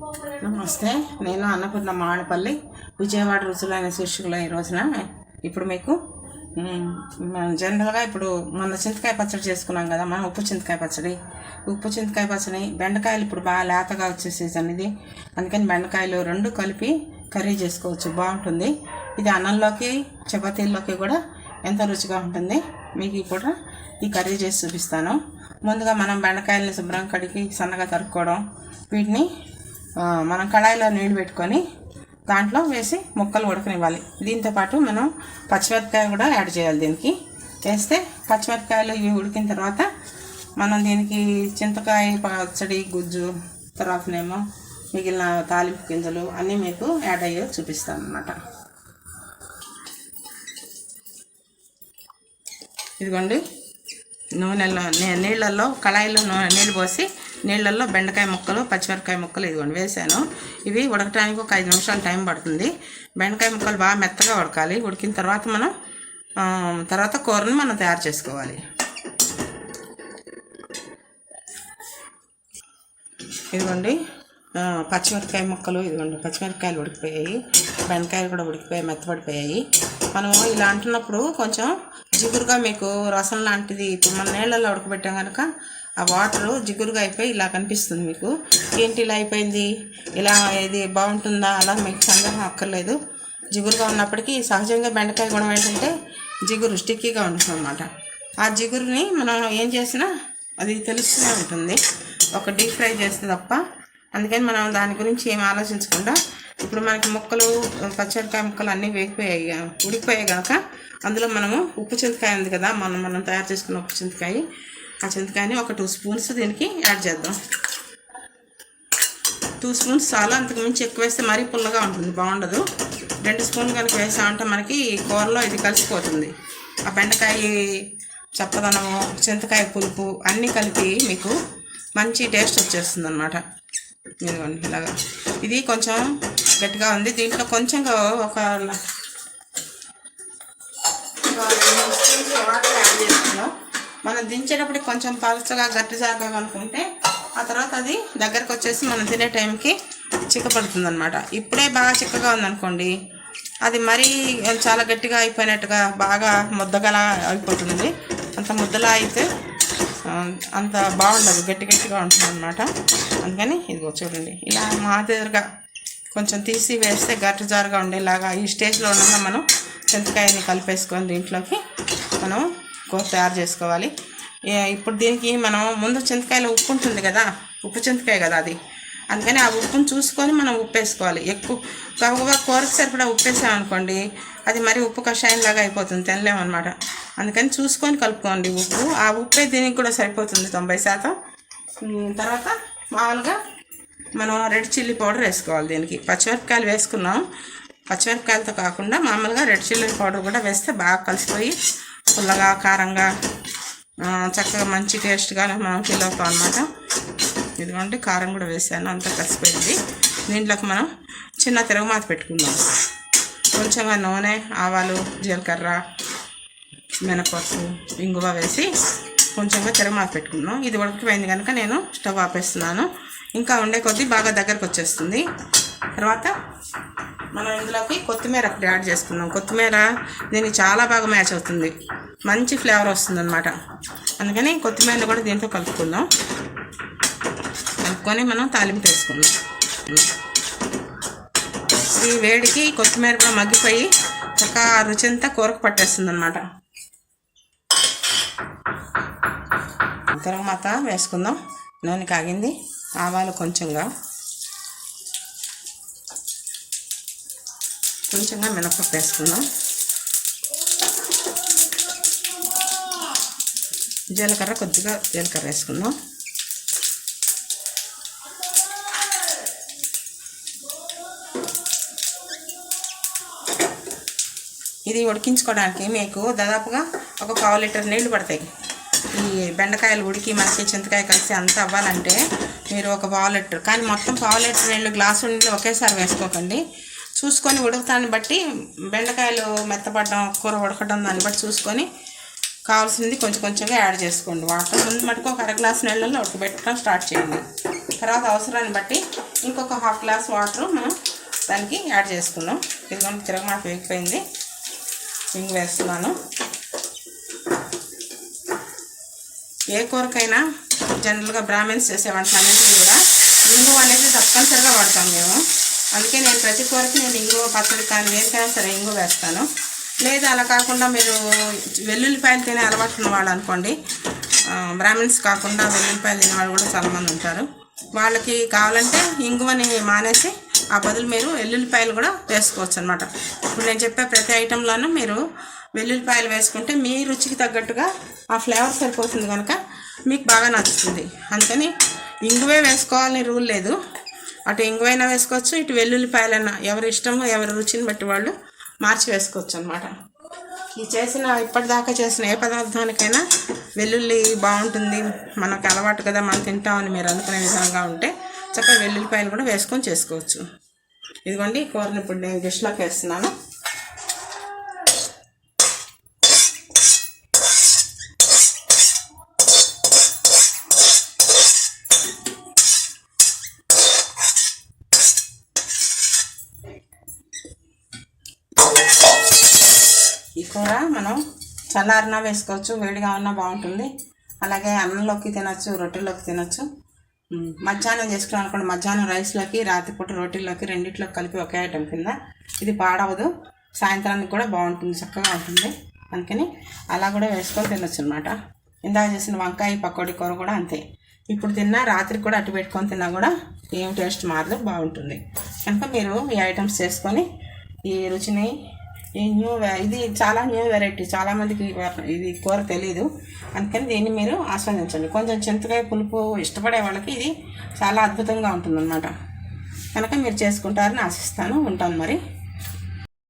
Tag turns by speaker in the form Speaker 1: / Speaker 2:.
Speaker 1: నమస్తే నేను అన్నపూర్ణ మామిడిపల్లి విజయవాడ రుచులైన శీర్షికలో ఈ రోజున ఇప్పుడు మీకు జనరల్గా ఇప్పుడు మొన్న చింతకాయ పచ్చడి చేసుకున్నాం కదా మనం ఉప్పు చింతకాయ పచ్చడి. ఉప్పు చింతకాయ పచ్చడి బెండకాయలు ఇప్పుడు బాగా లేతగా వచ్చే సీజన్ ఇది. అందుకని బెండకాయలు రెండు కలిపి కర్రీ చేసుకోవచ్చు బాగుంటుంది. ఇది అన్నంలోకి చపాతీల్లోకి కూడా ఎంతో రుచిగా ఉంటుంది. మీకు ఇప్పుడు ఈ కర్రీ చేసి చూపిస్తాను. ముందుగా మనం బెండకాయలని శుభ్రం కడిగి సన్నగా తరుక్కోవడం వీటిని మనం కళాయిలో నీళ్ళు పెట్టుకొని దాంట్లో వేసి ముక్కలు ఉడకనివ్వాలి. దీంతో పాటు మనం పచ్చిమిరపకాయ కూడా యాడ్ చేయాలి దీనికి. వేస్తే పచ్చిమిరపకాయలు ఇవి ఉడికిన తర్వాత మనం దీనికి చింతకాయ పచ్చడి గుజ్జు తర్వాతనేమో మిగిలిన తాలింపు గింజలు అన్నీ మీకు యాడ్ అయ్యో చూపిస్తాను అన్నమాట. ఇదిగోండి. నూనెలో నీళ్ళల్లో కళాయిలో నూనె నీళ్ళు పోసి నీళ్ళల్లో బెండకాయ ముక్కలు పచ్చిమిరపకాయ ముక్కలు ఇదిగోండి వేసాను. ఇవి ఉడకటానికి ఒక ఐదు నిమిషాలు టైం పడుతుంది. బెండకాయ ముక్కలు బాగా మెత్తగా ఉడకాలి. ఉడికిన తర్వాత మనం తర్వాత కూరని మనం తయారు చేసుకోవాలి. ఇదిగోండి పచ్చిమిరపకాయ ముక్కలు ఇదిగోండి. పచ్చిమిరపకాయలు ఉడికిపోయాయి. బెండకాయలు కూడా ఉడికిపోయాయి మెత్తపడిపోయాయి మనం ఇలా అంటున్నప్పుడు కొంచెం జిగురుగా మీకు రసం లాంటిది ఇప్పుడు మన నీళ్ళల్లో ఉడకబెట్టాం కనుక ఆ వాటర్ జిగురుగా అయిపోయి ఇలా కనిపిస్తుంది మీకు. ఏంటి ఇలా అయిపోయింది? ఇలా ఇది బాగుంటుందా అలా మీకు సందేహం అక్కర్లేదు. జిగురుగా ఉన్నప్పటికీ సహజంగా బెండకాయ గుణం ఏంటంటే జిగురు స్టిక్కీగా ఉంటుంది అనమాట ఆ జిగురుని మనం ఏం చేసినా అది తెలుస్తూనే ఉంటుంది. ఒక డీప్ ఫ్రై చేస్తే తప్ప అందుకని మనం దాని గురించి ఏం ఆలోచించకుండా ఇప్పుడు మనకి ముక్కలు పచ్చడికాయ ముక్కలు అన్నీ వేగిపోయాయి ఉడికిపోయాయి కనుక అందులో మనము ఉప్పు చింతకాయ ఉంది కదా మనం మనం తయారు చేసుకున్న ఉప్పు చింతకాయ. ఆ చింతకాయని ఒక టూ స్పూన్స్ దీనికి యాడ్ చేద్దాం. టూ స్పూన్స్ చాలా అంతకు మించి ఎక్కువ వేస్తే మరీ పుల్లగా ఉంటుంది బాగుండదు. రెండు స్పూన్ కనుక వేసామంటే మనకి కూరలో ఇది కలిసిపోతుంది. ఆ బెండకాయ చప్పదనము చింతకాయ పులుపు అన్నీ కలిపి మీకు మంచి టేస్ట్ వచ్చేస్తుంది అనమాట ఇదిగోండి ఇలాగా. ఇది కొంచెం గట్టిగా ఉంది. దీంట్లో కొంచెం ఒక స్పూన్స్ వాటర్ యాడ్ చేస్తున్నాం. మనం దించేటప్పుడు కొంచెం పలుచగా గట్టి జాగా అనుకుంటే ఆ తర్వాత అది దగ్గరకు వచ్చేసి మనం తినే టైంకి చిక్కపడుతుంది అనమాట ఇప్పుడే బాగా చిక్కగా ఉందనుకోండి అది మరీ చాలా గట్టిగా అయిపోయినట్టుగా బాగా ముద్దగలా అయిపోతుంది. అంత ముద్దలా అయితే అంత బాగుండదు గట్టి గట్టిగా ఉంటుంది అనమాట అందుకని ఇదిగో చూడండి ఇలా మాదిరిగా కొంచెం తీసి వేస్తే గట్టి జారుగా ఉండేలాగా ఈ స్టేజ్లో ఉండగా మనం చింతకాయని కలిపేసుకొని దీంట్లోకి మనం తయారు చేసుకోవాలి. ఏ- ఇప్పుడు దీనికి మనం ముందు చింతకాయలో ఉప్పు ఉంటుంది కదా ఉప్పు చింతకాయ కదా అది. అందుకని ఆ ఉప్పును చూసుకొని మనం ఉప్పు వేసుకోవాలి ఎక్కువ గబగబా కూరకు సరిపడా ఉప్పు వేసామనుకోండి అది మరి ఉప్పు కషాయం లాగా అయిపోతుంది తినలేమన్నమాట. అందుకని చూసుకొని కలుపుకోండి ఉప్పు. ఆ ఉప్పే దీనికి కూడా సరిపోతుంది తొంభై శాతం. తర్వాత మామూలుగా మనం రెడ్ చిల్లీ పౌడర్ వేసుకోవాలి దీనికి. పచ్చిమిరపకాయలు వేసుకున్నాం. పచ్చిమిరపకాయలతో కాకుండా మామూలుగా రెడ్ చిల్లీ పౌడర్ కూడా వేస్తే బాగా కలిసిపోయి పుల్లగా కారంగా చక్కగా మంచి టేస్ట్గా మనం ఫీల్ అవుతాం అనమాట ఇదిగోండి కారం కూడా వేసాను అంతా కలిసిపోయింది. దీంట్లోకి మనం చిన్న తిరగమాత పెట్టుకుందాం. కొంచెంగా నూనె ఆవాలు జీలకర్ర మినపప్పు ఇంగువ వేసి కొంచెంగా తిరగమాత పెట్టుకున్నాం ఇది ఉడకపోయింది కనుక నేను స్టవ్ ఆపేస్తున్నాను. ఇంకా ఉండే కొద్దీ బాగా దగ్గరకు వచ్చేస్తుంది. తర్వాత మనం ఇందులోకి కొత్తిమీర ఒకటి యాడ్ చేసుకున్నాం కొత్తిమీర దీనికి చాలా బాగా మ్యాచ్ అవుతుంది. మంచి ఫ్లేవర్ వస్తుంది అనమాట అందుకని కొత్తిమీర కూడా దీంతో కలుపుకుందాం. కలుపుకొని మనం తాలింపు వేసుకుందాం. ఈ వేడికి కొత్తిమీర కూడా మగ్గిపోయి చక్కగా రుచి అంతా కూరకు పట్టేస్తుంది అనమాట తర్వాత వేసుకుందాం. నూనె కాగింది. ఆవాలు కొంచెంగా. కొంచెంగా మినపప్పు వేసుకుందాం. జీలకర్ర కొద్దిగా జీలకర్ర వేసుకుందాం. ఇది ఉడికించుకోవడానికి మీకు దాదాపుగా ఒక పావు లీటర్ నీళ్ళు పడతాయి. ఈ బెండకాయలు ఉడికి మనకి చింతకాయ కలిసి అంత అవ్వాలంటే మీరు ఒక పావు లీటర్ కానీ మొత్తం పావు లీటర్ నీళ్ళు గ్లాసు నీళ్ళు ఒకేసారి వేసుకోకండి. చూసుకొని ఉడకతాన్ని బట్టి బెండకాయలు మెత్తపడడం కూర ఉడకడం దాన్ని బట్టి చూసుకొని కావాల్సింది కొంచెం కొంచెంగా యాడ్ చేసుకోండి. వాటర్ ముందు మటుకు ఒక అర గ్లాస్ నీళ్ళల్లో ఉడకబెట్టడం స్టార్ట్ చేయండి. తర్వాత అవసరాన్ని బట్టి ఇంకొక హాఫ్ గ్లాస్ వాటర్ మనం దానికి యాడ్ చేసుకున్నాం ఇదిగోండి తిరగమాత వేగిపోయింది. ఇంగు వేస్తున్నాను. ఏ కూరకైనా జనరల్గా బ్రాహ్మిన్స్ చేసే వంటలన్నింటికి కూడా ఇంగు అనేది తప్పనిసరిగా వాడతాం మేము. అందుకే నేను ప్రతి కూరకి నేను ఇంగువ పచ్చడి కానీ దేనికైనా సరే ఇంగువ వేస్తాను. లేదు అలా కాకుండా మీరు వెల్లుల్లిపాయలు తినే అలవాటు ఉన్న వాళ్ళు అనుకోండి. బ్రాహ్మిన్స్ కాకుండా వెల్లుల్లిపాయలు తినేవాళ్ళు కూడా చాలామంది ఉంటారు. వాళ్ళకి కావాలంటే ఇంగువని మానేసి ఆ బదులు మీరు వెల్లుల్లిపాయలు కూడా వేసుకోవచ్చు అనమాట ఇప్పుడు నేను చెప్పే ప్రతి ఐటెంలోనూ మీరు వెల్లుల్లిపాయలు వేసుకుంటే మీ రుచికి తగ్గట్టుగా ఆ ఫ్లేవర్ సరిపోతుంది కనుక మీకు బాగా నచ్చుతుంది. అందుకని ఇంగువే వేసుకోవాలని రూల్ లేదు. అటు ఇంగువైనా వేసుకోవచ్చు ఇటు వెల్లుల్లిపాయలైనా ఎవరి ఇష్టమో ఎవరి రుచిని బట్టి వాళ్ళు మార్చి వేసుకోవచ్చు అనమాట ఈ చేసిన ఇప్పటిదాకా చేసిన ఏ పదార్థానికైనా వెల్లుల్లి బాగుంటుంది. మనకు అలవాటు కదా మనం తింటామని మీరు అనుకునే విధంగా ఉంటే చక్కగా వెల్లుల్లిపాయలు కూడా వేసుకొని చేసుకోవచ్చు. ఇదిగోండి కూరని ఇప్పుడు నేను డిష్లోకి వేస్తున్నాను. కూర మనం చల్లారినా వేసుకోవచ్చు వేడిగా ఉన్నా బాగుంటుంది. అలాగే అన్నంలోకి తినచ్చు రొట్టెలోకి తినచ్చు. మధ్యాహ్నం చేసుకున్నాం అనుకోండి మధ్యాహ్నం రైస్లోకి రాత్రిపూట రొట్టెలోకి రెండిట్లోకి కలిపి ఒకే ఐటెం కింద. ఇది పాడవదు సాయంత్రానికి కూడా బాగుంటుంది చక్కగా ఉంటుంది. అందుకని అలా కూడా వేసుకొని తినొచ్చు అనమాట ఇందాక చేసిన వంకాయ పకోడీ కూర కూడా అంతే. ఇప్పుడు తిన్నా రాత్రికి కూడా అటు పెట్టుకొని తిన్నా కూడా ఏం టేస్ట్ మారదు బాగుంటుంది. కనుక మీరు ఈ ఐటమ్స్ చేసుకొని ఈ రుచిని ఈ న్యూ ఇది చాలా న్యూ వెరైటీ. చాలామందికి ఇది కూర తెలియదు అందుకని దీన్ని మీరు ఆస్వాదించండి. కొంచెం చింతకాయ పులుపు ఇష్టపడే వాళ్ళకి ఇది చాలా అద్భుతంగా ఉంటుందన్నమాట. కనుక మీరు చేసుకుంటారని ఆశిస్తాను. ఉంటాను మరి.